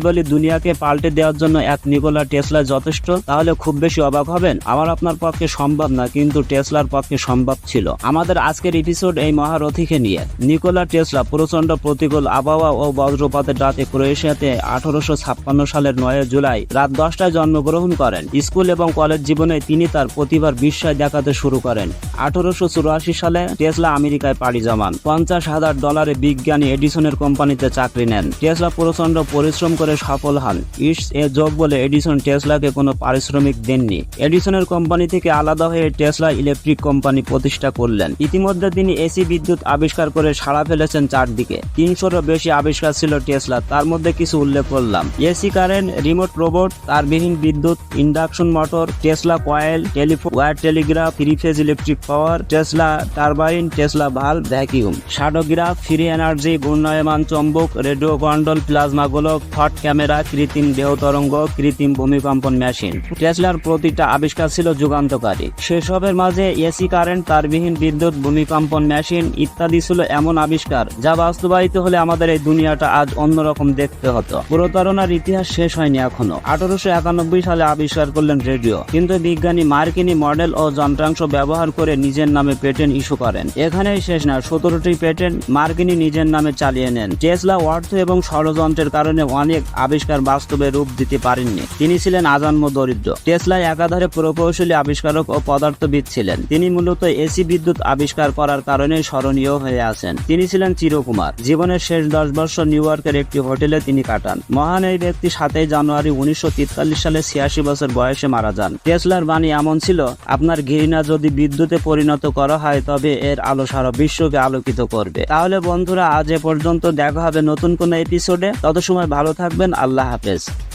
বলি দুনিয়াকে পাল্টে দেওয়ার জন্য এক নিকোলা টেসলা যথেষ্ট, তাহলে খুব বেশি অবাক হবেন। আমার আপনার পক্ষে সম্ভব না, কিন্তু টেসলার পক্ষে সম্ভব ছিল। আমাদের আজকের এপিসোড এই মহারথীকে নিয়ে। নিকোলা টেসলা প্রচণ্ড প্রতিকূল আবহাওয়া ও বজ্রপাতের রাতে ক্রোয়েশিয়াতে আঠারোশো ছাপ্পান্ন সালের নয় জুলাই রাত দশটায় জন্মগ্রহণ করেন। স্কুল এবং কলেজ জীবনে তিনি তার প্রতিভার বিস্ময় দেখাতে শুরু করেন। আঠারোশো চুরাশি সালে টেসলা আমেরিকায় পাড়ি জমান। পঞ্চাশ হাজার ডলারে বিজ্ঞানী এডিসনের কোম্পানিতে চাকরি নেন। টেসলা প্রচণ্ড পরিশ্রম করে সফল হন। ইটস এ জব বলে এডিসন টেসলাকে কোনো পারিশ্রমিক দেননি। এডিসনের কোম্পানি থেকে আলাদা হয়ে টেসলা ইলেকট্রিক কোম্পানি প্রতিষ্ঠা করলেন। ইতিমধ্যে তিনি এসি বিদ্যুৎ আবিষ্কার করে সাড়া ফেলেছেন চারদিকে। তিনশোরও বেশি আবিষ্কার ছিল টেসলা, তার মধ্যে কিছু উল্লেখ করলাম। এসি কারেন্ট রিমোট রোবট, তারবিহীন বিদ্যুৎ, induction motor, Tesla coil, telephone or telegraph, three phase electric power, Tesla turbine, Tesla valve vacuum shadowgraph free energy ঘূর্ণায়মান চম্বক, রেডিও কন্ট্রোল প্লাজমা গোলক, হট ক্যামেরা, কৃত্রিম দেহ তরঙ্গ, কৃত্রিম ভূমিকম্পন মেশিন। টেসলার প্রতিটা আবিষ্কার ছিল যুগান্তকারী। সেসবের মাঝে এসি কারেন্ট, তারবিহীন বিদ্যুৎ ভূমিকম্পন মেশিন ইত্যাদি ছিল এমন আবিষ্কার, যা বাস্তবায়িত হলে আমাদের এই দুনিয়াটা আজ অন্যরকম দেখতে হতো। প্রতারণার ইতিহাস শেষ হয়নি এখনও। আঠারোশো একানব্বই সালে আবিষ্কার করলেন রেডিও। কিন্তু বিজ্ঞানী মার্কিনী মডেল ও যন্ত্রাংশ ব্যবহার করে নিজের নামে পেটেন্ট ইস্যু করেন। এখানেই শেষ না, সতেরোটি পেটেন্ট মার্কিনী নিজের নামে চালিয়ে নেন। টেসলা অর্থ এবং ষড়যন্ত্রের কারণে অনেক আবিষ্কার বাস্তবে রূপ দিতে পারেননি। তিনি ছিলেন আজন্ম দরিদ্র। টেসলা একাধারে প্রকৌশলী আবিষ্কারক ও পদার্থবিদ ছিলেন। তিনি মূলত এসি বিদ্যুৎ আবিষ্কার করার কারণে স্মরণীয় হয়ে আছেন। তিনি ছিলেন চিরকুমার। জীবনের শেষ দশ বছর নিউ ইয়র্কের একটি হোটেলে তিনি কাটান। মহান এই ব্যক্তি সাতই জানুয়ারি উনিশশো তেতাল্লিশ সালে ছিয়াশি বছর বয়সে মারা যান। টেসলার বাণী এমন ছিল, আপনার ঘৃণা যদি বিদ্যুতে পরিণত করা হয়, তবে এর আলো সারা বিশ্বকে আলোকিত করবে। তাহলে বন্ধুরা, আজ এ পর্যন্ত দেখা হবে নতুন কোনো এপিসোডে তত সময় ভালো থাকবেন। আল্লাহ হাফেজ।